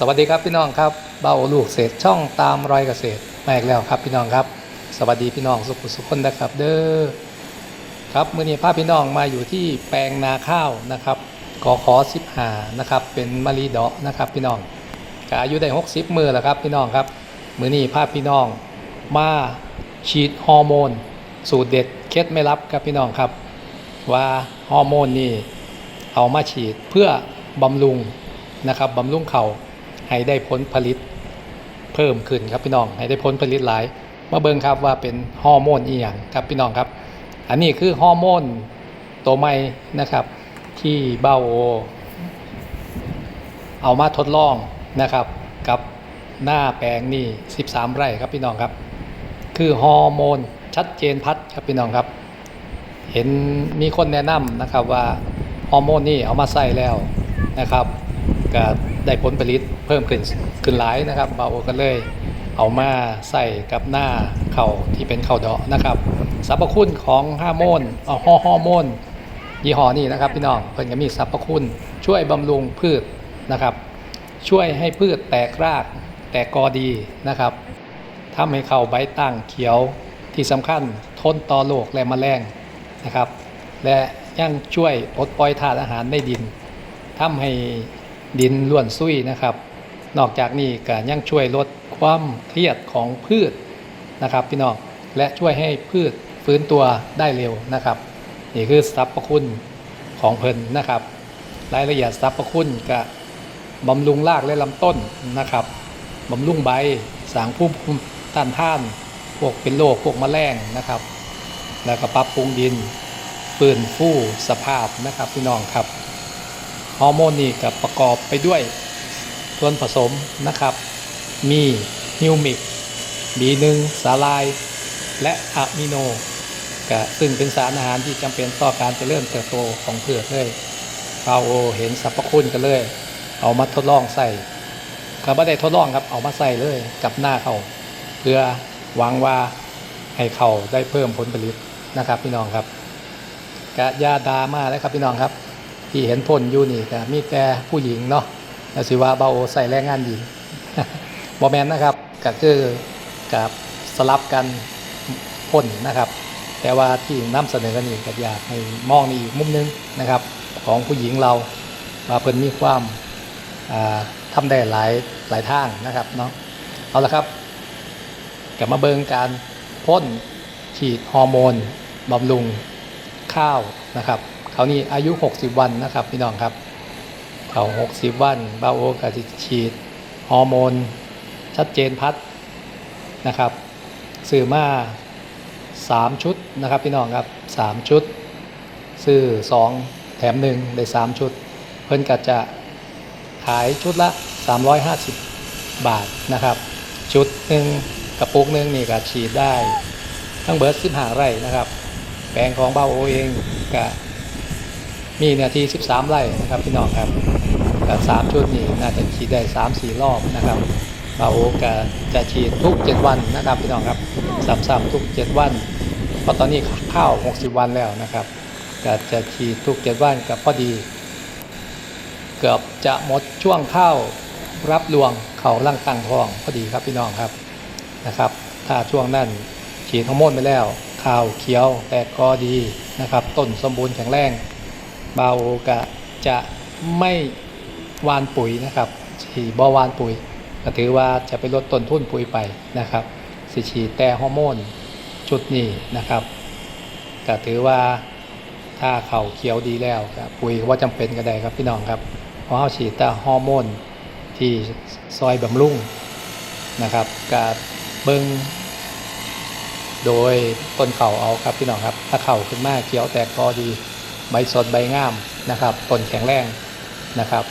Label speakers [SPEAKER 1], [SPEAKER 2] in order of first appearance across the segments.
[SPEAKER 1] สวัสดีครับพี่น้องครับเบ้าลูกเศษช่องตามรอยเกษตรมาอีกแล้วครับพี่น้องครับ สวัสดีพี่น้องสุขสุขคนนะครับ เด้อครับมื่อนี้พาพี่น้องมาอยู่ที่แปลงนาข้าวนะครับกอขอสิบหานะครับ เป็นมะลีดอกนะครับพี่น้องกอายุได้หกสิบมือแล้วครับพี่น้องครับมื่อนี้พาพี่น้องมาฉีดฮอร์โมน สูตรเด็ดเคล็ดไม่รับครับพี่น้องครับ ว่าฮอร์โมนนี่เอามาฉีดเพื่อบำรุงนะครับบำรุงเข่า ให้ได้ผลผลิตเพิ่มขึ้นครับพี่น้องให้ได้ผลผลิตหลายมาเบิ่งครับว่าเป็นฮอร์โมนอีหยังครับพี่น้องครับ อันนี้คือฮอร์โมนตัวใหม่นะครับ ที่เบ้าโอเอามาทดลองนะครับ กับหน้าแปลงนี่ 13 ไร่ครับพี่น้องครับ คือฮอร์โมนชัดเจนพัดครับพี่น้องครับ เห็นมีคนแนะนำนะครับว่าฮอร์โมนนี่เอามาใส่แล้วนะครับก็ ได้ผลผลิตเพิ่มขึ้นขึ้นหลายนะครับเบาก็เลยเอามาใส่กับหน้าเข่าที่เป็นเข่าดอกนะครับสรรพคุณของฮอร์โมนเอาฮอฮอร์โมนยี่ห้อนี้นะครับพี่น้องเพิ่นก็มีสรรพคุณช่วยบำรุงพืชนะครับ ช่วยให้พืชแตกรากแตกกอดีนะครับทำให้เข่าใบตั้งเขียวที่สำคัญทนต่อโรคและแมลงนะครับ และยังช่วยปลดปล่อยธาตุอาหารในดินทำให้ ดินล้วนซุยนะครับ นอกจากนี้ก็ยังช่วยลดความเครียดของพืชนะครับ พี่น้องและช่วยให้พืชฟื้นตัวได้เร็วนะครับ นี่คือสรรพคุณของเพิ่นนะครับ รายละเอียดสรรพคุณก็บำรุงรากและลำต้นนะครับบำรุงใบสางภูมิคุ้มต้านท่าน พวกเป็นโรคพวกแมลงนะครับ แล้วก็ปรับปรุงดินฟื้นฟูสภาพนะครับพี่น้องครับ ฮอร์โมนนี่กับประกอบไปด้วยส่วนผสมนะครับ มีฮิวมิก B1 สาลาย และอะมิโนก็ซึ่งเป็นสารอาหารที่จำเป็นต่อการเจริญเติบโตของพืชเลยฟาเห็นสรรพคุณกันเลย เอามาทดลองใส่ก็ไม่ได้ทดลองครับเอามาใส่เลยกับหน้าเขาเพื่อหวังว่าให้เขาได้เพิ่มผลผลิตนะครับพี่น้องครับกะยาดามาแล้วครับพี่น้องครับ ที่เห็นพ่นอยู่นี่ก็มีแต่ผู้หญิงเนาะแล้วสิว่าเบาใส่แรงงานหญิงบอแมนนะครับก็คือกับสลับกันพ่นนะครับ แต่ว่าที่นำเสนอกันนี่ก็อยากให้มองในอีกมุมนึงนะครับ ของผู้หญิงเราว่าเพิ่นมีความอ่าทำได้หลายหลายทางนะครับเนาะเอาละครับกลับมาเบิงการพ่นฉีดฮอร์โมนบำรุงข้าวนะครับ เขานี่อายุ 60 วันนะครับพี่น้องครับเขา60 วันบาโอกาสิฉีดฮอร์โมน ชัดเจนพัดนะครับซื้อมา 3 ชุดนะครับพี่น้องครับ 3 ชุด ซื้อ 2 แถม 1 ได้ 3 ชุด เพิ่นก็จะขายชุดละ 350 บาทนะครับ ชุดหนึ่งกระปุกหนึ่งนี่ก็ฉีดได้ ทั้งเบิร์ด15 ไร่นะครับ แปลงของเบ้าโอเองก็ มีนื้อที่13 ไร่นะครับพี่น้องครับก็สามชุดนี่น่าจะฉีดได้3-4รอบนะครับเบาโอก็จะฉีดทุก 7 วันนะครับพี่น้องครับซ้ำๆทุก 7 วันเพราะตอนนี้ข้าว 60 วันแล้วนะครับก็จะฉีดทุก 7 วันกับพอดี เกือบจะหมดช่วงข้าวรับรวงเขาล่างตั้งทองพอดีครับพี่น้องครับนะครับ ถ้าช่วงนั้นฉีดฮอร์โมนไปแล้วข้าวเขียวแตกกอดีนะครับ ต้นสมบูรณ์แข็งแรง บาโอกะจะไม่วานปุ๋ยนะครับฉีดบ่วานปุ๋ยก็ถือว่าจะไปลดต้นทุนปุ๋ยไปนะครับ สิฉีดแต่ฮอร์โมนชุดนี้นะครับก็ถือว่าถ้าเขาเขียวดีแล้วปุ๋ยว่าจำเป็นก็ได้ครับพี่น้องครับเพราะเขาฉีดแต่ฮอร์โมนที่ซอยบำรุงนะครับกับเบิงโดยต้นเข่าเอาครับพี่น้องครับ ถ้าเข่าขึ้นมากเขียวแตกกอดี ใบสดใบงามนะครับต้นแข็งแรงนะครับ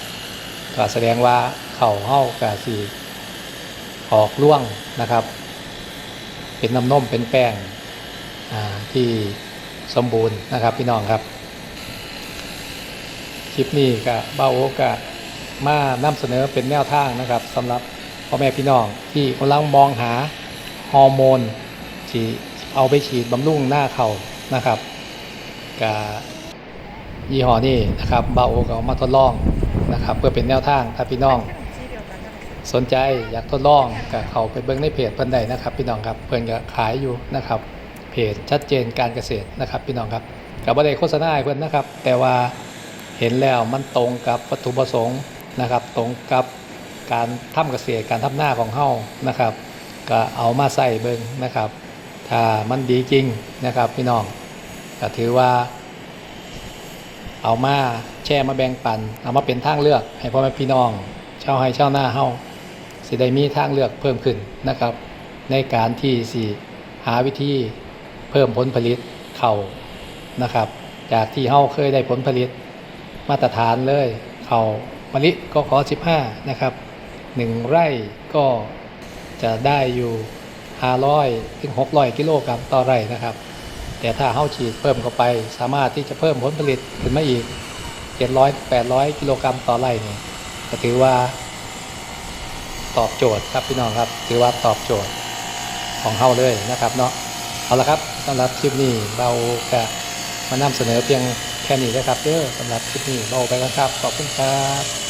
[SPEAKER 1] ก็แสดงว่าเข่าเห่ากะสีออกร่วงนะครับ เป็นน้ำนมเป็นแป้งที่สมบูรณ์นะครับพี่น้องครับ คลิปนี้ก็เบ้าโอกะมานำเสนอเป็นแนวทางนะครับสำหรับพ่อแม่พี่น้องที่กำลังมองหาฮอร์โมนที่เอาไปฉีดบำรุงหน้าเขานะครับกับ ยี่ห้อนี้นะครับเบาโอก็เอามาทดลองนะครับ เพื่อเป็นแนวทางถ้าพี่น้องสนใจอยากทดลองก็เข้าไปเบิ่งในเพจเพิ่นได้นะครับ พี่น้องครับเพิ่นก็ขายอยู่นะครับเพจชัดเจนการเกษตรนะครับ พี่น้องครับก็บ่ได้โฆษณาเพิ่นนะครับ แต่ว่าเห็นแล้วมันตรงกับวัตถุประสงค์นะครับ ตรงกับการทำเกษตรการทำหน้าของเฮานะครับ ก็เอามาใส่เบิ่งนะครับ ถ้ามันดีจริงนะครับ พี่น้องก็ถือว่า เอามาแชร์มาแบ่งปัน เอามาเป็นทางเลือก ให้พ่อแม่พี่น้องชาวไร่ชาวนาเฮาสิได้มีทางเลือกเพิ่มขึ้นนะครับ ในการที่สิหาวิธีเพิ่มผลผลิตเข่านะครับ จากที่เฮาเคยได้ผลผลิตมาตรฐานเลยเข่ามะลิก็ขอ 15 นะครับหนึ่งไร่ก็จะได้อยู่ 500 ถึง 600 กิโลกรัมต่อไร่นะครับ แต่ถ้าเฮาฉีดเพิ่มเข้าไป สามารถที่จะเพิ่มผลผลิตขึ้นมาอีก700 800กิโลกรัมต่อไร่เนี่ยก็ถือว่า ตอบโจทย์ครับพี่น้องครับ ถือว่าตอบโจทย์ของเฮาเลยนะครับเนาะเอาละครับสำหรับคลิปนี้เราจะมานำเสนอเพียงแค่นี้นะครับเด้อสำหรับคลิปนี้เราไปกันครับขอบคุณครับ